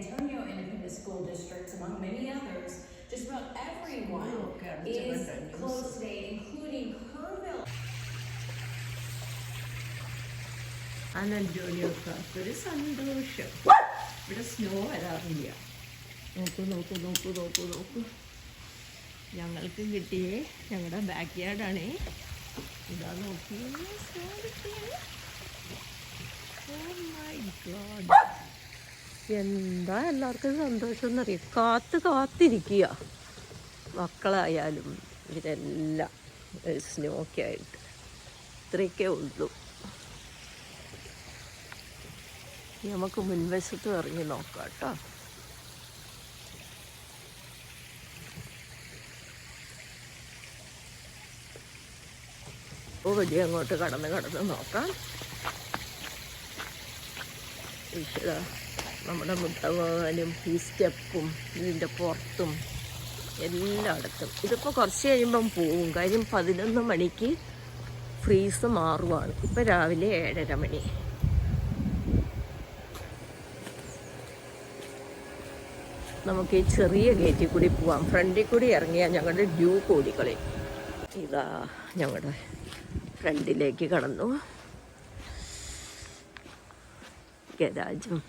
Antonio Independent School District, among many others, just about everyone is closed today, including Kerrville. അനന്റോണിയൊക്കെ ഒരു സന്തോഷം ഇവിടെ snow വരാറില്ല നോക്കൂ നോക്കൂ നോക്കൂ നോക്കൂ നോക്കൂ ഞങ്ങൾക്ക് കിട്ടിയേ ഞങ്ങളുടെ ബാക്ക് യാർഡാണേ ഇതാ നോക്കിയേ സ്നോ കിട്ടിയേ Oh my God. എന്താ എല്ലാവർക്കും സന്തോഷം എന്നറിയാം കാത്ത് കാത്തിരിക്കുക. മക്കളായാലും ഇതെല്ലാം സ്നോക്കെ ആയിട്ട്. ഇത്രയൊക്കെ ഉള്ളൂ. നമുക്ക് മുൻവശത്ത് ഇറങ്ങി നോക്കാം കേട്ടോ. വലിയ അങ്ങോട്ട് കടന്ന് കടന്ന് നോക്കാം. ഈശ്വര. നമ്മുടെ മുട്ടവാനും ഈ സ്റ്റെപ്പും ഇതിന്റെ പുറത്തും എല്ലായിടത്തും ഇതിപ്പോൾ കുറച്ച് കഴിയുമ്പം പോവും. കാര്യം പതിനൊന്ന് മണിക്ക് ഫ്രീസ് മാറുവാണ്. ഇപ്പം രാവിലെ ഏഴര മണി. നമുക്ക് ഈ ചെറിയ ഗേറ്റിൽ കൂടി പോവാം. ഫ്രണ്ടിൽ കൂടി ഇറങ്ങിയാൽ ഞങ്ങളുടെ ഡ്യൂ കോടികളെ ഇതാ ഞങ്ങളുടെ ഫ്രണ്ടിലേക്ക് കടന്നു. ഗരാജും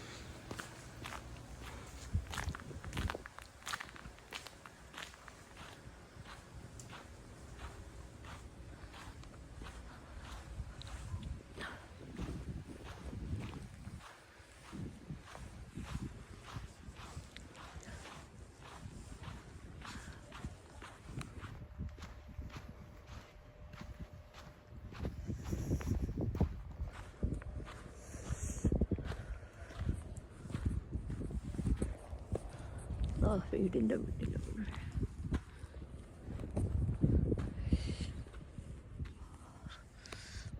വീടിന്റെ വീട്ടിൽ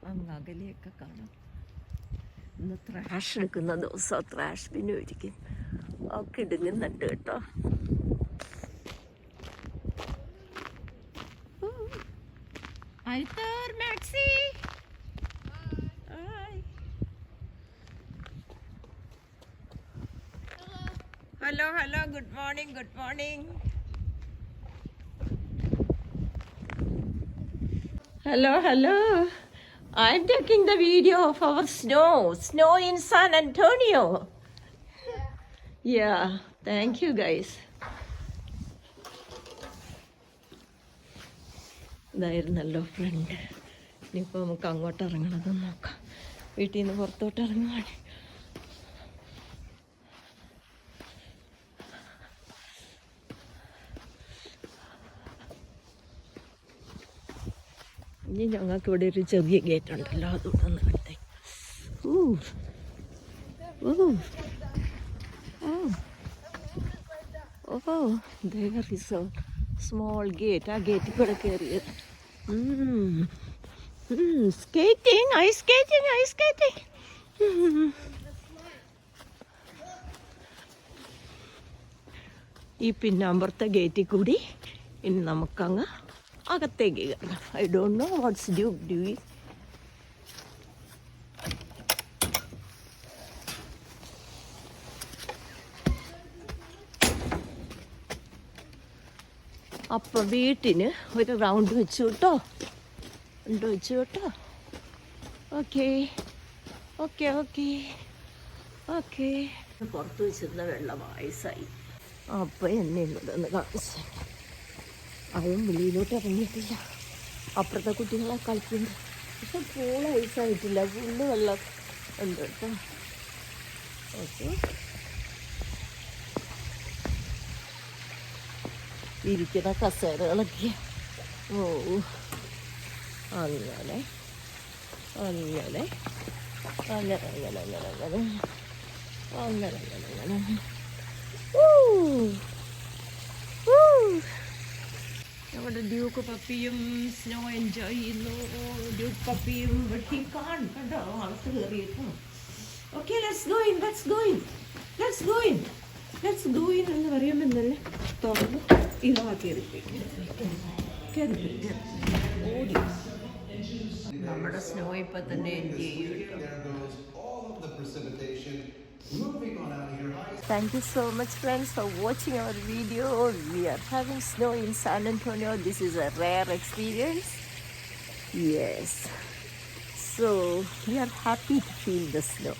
അങ്ങ് അകലെയൊക്കെ കാണാം. ഇന്ന് ത്രാഷ് എടുക്കുന്ന ദിവസം ത്രാഷ് പിന്നെ ഒരിക്കും ഒക്കെ ഇടുങ്ങുന്നുണ്ട് കേട്ടോ. ഐത്തർ hello hello good morning good morning hello hello I'm taking the video of our snow snow in San Antonio yeah thank you guys ഇതായിരുന്നല്ലോ front ഇനിയിപ്പോൾ നമുക്ക് അങ്ങോട്ട് ഇറങ്ങണതെന്ന് നോക്കാം. വീട്ടിൽ നിന്ന് പുറത്തോട്ട് ഇറങ്ങുവാണ്. ഇനി ഞങ്ങൾക്ക് ഇവിടെ ഒരു ചെറിയ ഗേറ്റ് ഉണ്ടല്ലോ അതുകൊണ്ട് ഒന്ന് കണ്ടേ oh oh a small gate ആ ഗേറ്റിൽ കൂടെ കയറിയത് skating ice skating ice skating ഈ പിന്നാമ്പുറത്തെ ഗേറ്റിൽ കൂടി ഇനി നമുക്കങ്ങ് അകത്തേക്ക് കയറണം I don't know what's due due അപ്പം വീട്ടിന് ഒരു റൗണ്ട് വെച്ചു കേട്ടോ. ഉണ്ട് വെച്ചു കേട്ടോ. ഓക്കെ ഓക്കെ ഓക്കെ ഓക്കെ പുറത്ത് വെച്ചിരുന്ന വെള്ളം ആയുസായി അപ്പം എന്നെ ഇങ്ങോട്ടൊന്ന് കാണിച്ചു അതും വെളിയിലോട്ട് ഇറങ്ങിയിട്ടില്ല. അപ്പുറത്തെ കുട്ടികളെ കളിക്കുന്നുണ്ട്. പക്ഷെ പൂൾ ഐസായിട്ടില്ല ഫുള്ള് വെള്ളം ഉണ്ട് കേട്ടോ. ഓക്കെ. ഇരിക്കുന്ന കസേരകളൊക്കെ. ഓ അങ്ങനെ. അങ്ങനെ. അങ്ങനെ അങ്ങനെ അങ്ങനെ അങ്ങനെ. അങ്ങനെ അങ്ങനെ അങ്ങനെ ഊ. ഊ. നമ്മുടെ ഡ്യൂക്ക് പപ്പിയും സ്നോ എൻജോയ് ചെയ്യുന്നു. ഡ്യൂക്ക് പപ്പിയും വെട്ടി കാൺ കണ്ടോ അകത്ത് കയറിയിട്ടു okay let's go in let's go in let's go in let's go in എന്ന് പറയുമ്പോൾ തന്നെ തുറന്ന് ഇതാ കയറി കയറി ഓടി. നമ്മുടെ സ്നോ ഇപ്പം തന്നെ എൻജോയ് ചെയ്യും. Thank you so much friends for watching our video. We are having snow in San Antonio. This is a rare experience. Yes. So we are happy to feel the snow.